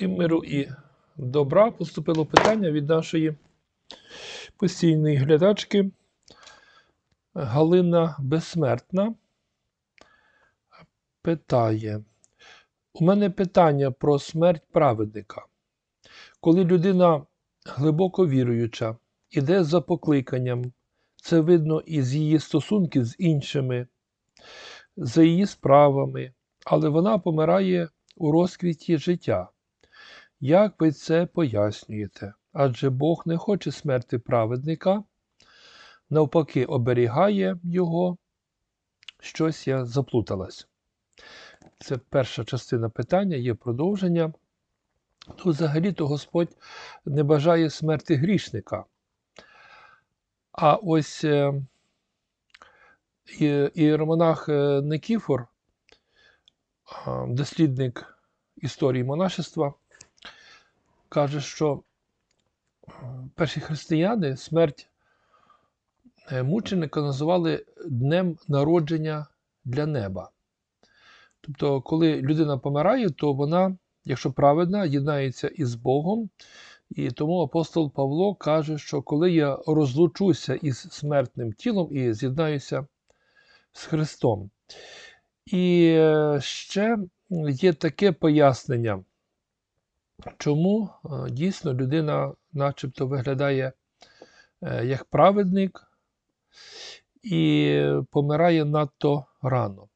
Всім миру і добра. Поступило питання від нашої постійної глядачки Галина Безсмертна. Питає: У мене питання про смерть праведника. Коли людина глибоко віруюча, іде за покликанням, це видно із її стосунків з іншими, за її справами, але вона помирає у розквіті життя. Як ви це пояснюєте? Адже Бог не хоче смерти праведника, навпаки, оберігає його. Щось я заплуталась. Це перша частина питання, є продовження. Ну, взагалі-то Господь не бажає смерти грішника. А ось е, іеромонах е, Никіфор, дослідник історії монашества, каже, що е, перші християни смерть е, мученика називали днем народження для неба. Тобто, коли людина помирає, то вона, якщо праведна, єднається із Богом. І тому апостол Павло каже, що коли я розлучуся із смертним тілом і з'єднаюся з Христом. І е, ще є таке пояснення, чому е, дійсно людина начебто виглядає е, як праведник і помирає надто рано.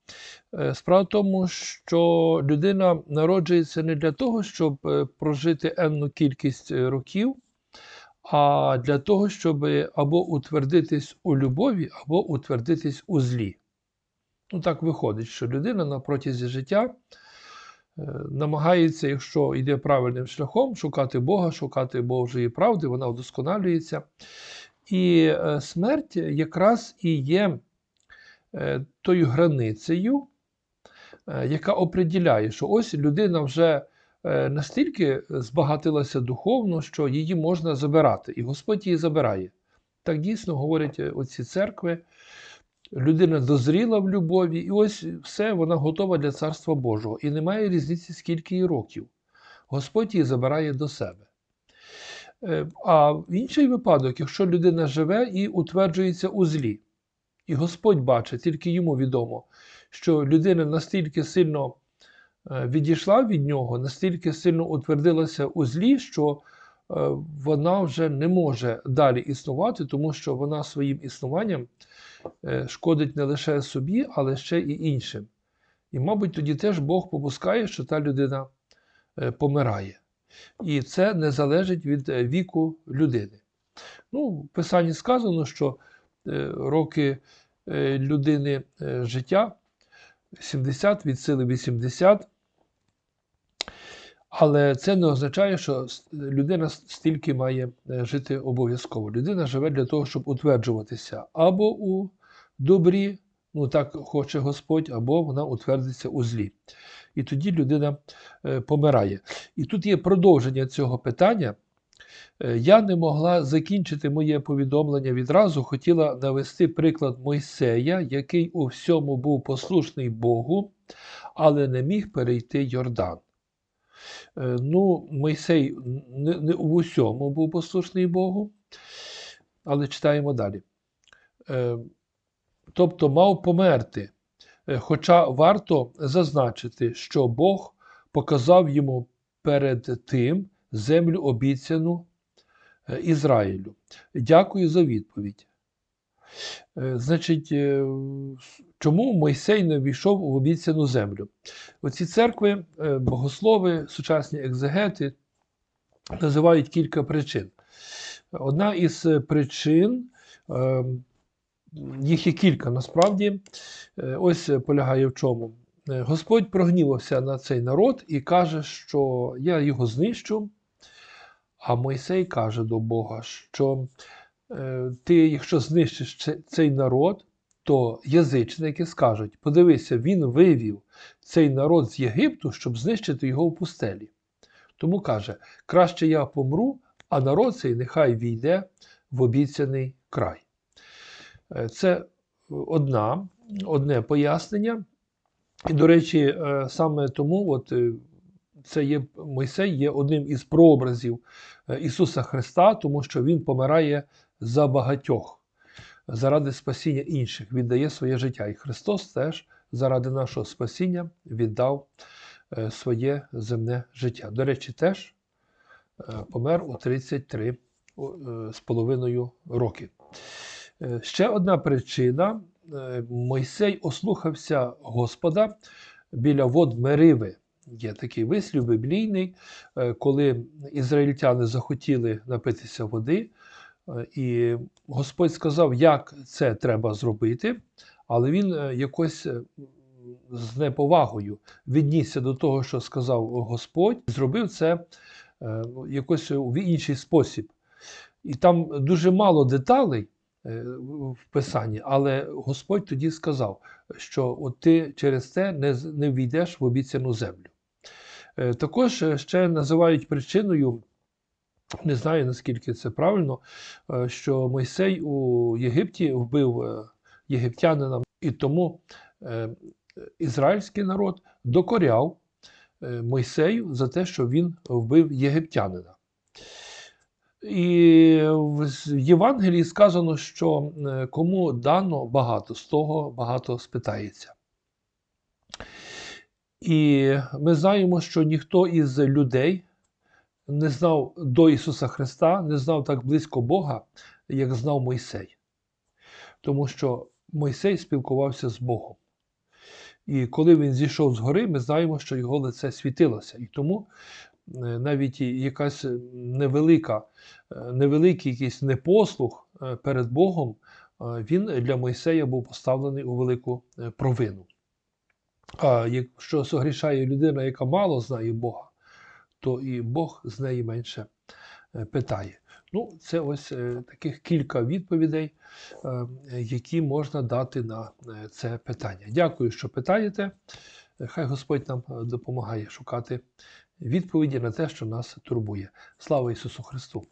Е, Справа в тому, що людина народжується не для того, щоб прожити енну кількість років, а для того, щоб або утвердитись у любові, або утвердитись у злі. Ну, так виходить, що людина на протязі життя намагається, якщо йде правильним шляхом, шукати Бога, шукати Божої правди, вона вдосконалюється. І е, смерть якраз і є е, тою границею, е, яка оприділяє, що ось людина вже настільки збагатилася духовно, що її можна забирати, і Господь її забирає. Так дійсно говорять оці церкви. Людина дозріла в любові, і ось все, вона готова для Царства Божого. І немає різниці, скільки їй років. Господь її забирає до себе. Е, А в інший випадок, якщо людина живе і утверджується у злі, і Господь бачить, тільки йому відомо, що людина настільки сильно е, відійшла від нього, настільки сильно утвердилася у злі, що вона вже не може далі існувати, тому що вона своїм існуванням е, шкодить не лише собі, але ще і іншим. І, мабуть, тоді теж Бог попускає, що та людина е, помирає. І це не залежить від е, віку людини. Ну, в Писанні сказано, що е, роки е, людини е, життя 70 від сили 80. Але це не означає, що людина стільки має е, жити обов'язково. Людина живе для того, щоб утверджуватися або у добрі, ну так хоче Господь, або вона утвердиться у злі. І тоді людина е, помирає. І тут є продовження цього питання. Е, Я не могла закінчити моє повідомлення відразу, хотіла навести приклад Мойсея, який у всьому був послушний Богу, але не міг перейти Йордан. Е, Ну, Мойсей не, не у усьому був послушний Богу, але читаємо далі. Е, Тобто мав померти. Е, Хоча варто зазначити, що Бог показав йому перед тим землю обіцяну Ізраїлю. Дякую за відповідь. Е, Значить, е, чому Мойсей не війшов в обіцяну землю? Оці церкви, е, богослови, сучасні екзегети називають кілька причин. Одна із причин, їх є кілька насправді, ось полягає в чому. Господь прогнівався на цей народ і каже, що я його знищу. А Мойсей каже до Бога, що ти, якщо знищиш цей народ, то язичники скажуть: подивися, він вивів цей народ з Єгипту, щоб знищити його в пустелі. Тому каже: краще я помру, а народ цей нехай війде в обіцяний край. Е, Це одна, одне пояснення. І, до речі, е, саме тому от, е, це є Мойсей є одним із прообразів е, Ісуса Христа, тому що Він помирає за багатьох, заради спасіння інших, віддає своє життя. І Христос теж заради нашого спасіння віддав е, своє земне життя. До речі, теж е, помер у 33 е, з половиною роки. Ще одна причина: Мойсей ослухався Господа біля вод Мериви. Є такий вислів біблійний, коли ізраїльтяни захотіли напитися води, і Господь сказав, як це треба зробити, але він е, якось е, з неповагою віднісся до того, що сказав Господь, зробив це е, ну, якось в інший спосіб. І там дуже мало деталей е, в Писанні, але Господь тоді сказав, що от ти через це не, не війдеш в обіцяну землю. Е, Також е, ще називають причиною, не знаю наскільки це правильно, е, що Мойсей у Єгипті вбив е, єгиптянина, і тому е, ізраїльський народ докоряв Мойсею за те, що він вбив єгиптянина. І в Євангелії сказано, що кому дано багато, з того багато спитається. І ми знаємо, що ніхто із людей не знав до Ісуса Христа, не знав так близько Бога, як знав Мойсей. Тому що Мойсей спілкувався з Богом. І коли він зійшов з гори, ми знаємо, що його лице світилося. І тому е, навіть якась невелика, е, невеликий якийсь непослух е, перед Богом, він для Мойсея був поставлений у велику провину. А якщо согрішає людина, яка мало знає Бога, то і Бог з неї менше е, питає. Ну, це ось е, таких кілька відповідей, е, які можна дати на це питання. Дякую, що питаєте. Хай Господь нам допомагає шукати відповіді на те, що нас турбує. Слава Ісусу Христу!